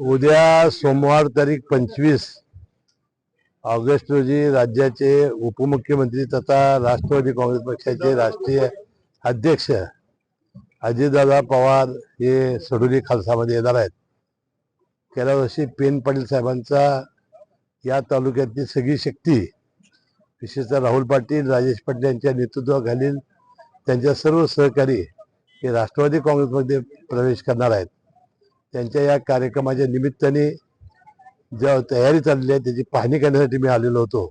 उद्या सोमवार तारीख पंचवीस ऑगस्ट रोजी राज्याचे उपमुख्यमंत्री तथा राष्ट्रवादी काँग्रेस पक्षाचे राष्ट्रीय अध्यक्ष अजितदादा पवार हे सडोली खालसामध्ये येणार आहेत. गेल्या वर्षी पेन पाटील साहेबांचा या तालुक्यातली सगळी शक्ती विशेषतः राहुल पाटील राजेश पाटील यांच्या नेतृत्वाखालील त्यांच्या सर्व सहकारी हे राष्ट्रवादी काँग्रेसमध्ये प्रवेश करणार आहेत. त्यांच्या या कार्यक्रमाच्या निमित्ताने ज्या तयारी चालली आहे त्याची पाहणी करण्यासाठी मी आलेलो होतो.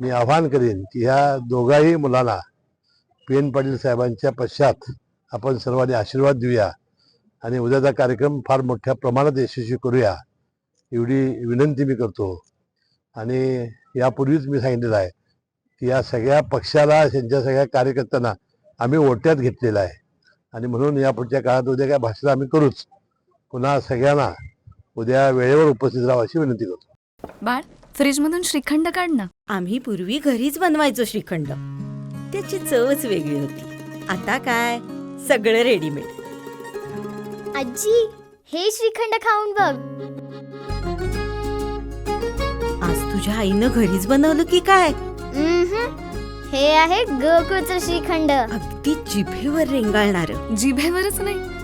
मी आवाहन करेन की ह्या दोघाही मुलांना पी एन पाटील साहेबांच्या पश्चात आपण सर्वांनी आशीर्वाद देऊया आणि उद्याचा कार्यक्रम फार मोठ्या प्रमाणात यशस्वी करूया एवढी विनंती मी करतो. आणि यापूर्वीच मी सांगितलेलं आहे की या सगळ्या पक्षाला त्यांच्या सगळ्या कार्यकर्त्यांना आम्ही ओट्यात घेतलेला आहे. आणि म्हणून या पुढच्या काळात उद्या काय भाषण आम्ही करूच. पुन्हा सगळ्यांना उद्या वेळेवर उपस्थित राहावं अशी विनंती करतो. बाळ फ्रीजमधून श्रीखंड काढ ना. आम्ही पूर्वी घरीच बनवायचो श्रीखंड. त्याची चवच वेगळी होती. आता काय? सगळं रेडीमेड आजी हे श्रीखंड खाऊन बघ. आज तुझ्या आईनं घरीच बनवलं की काय? उम्हम. हे आहे गोकुळचं श्रीखंड. अगदी जिभेवर रेंगाळणार. जिभेवरच नाही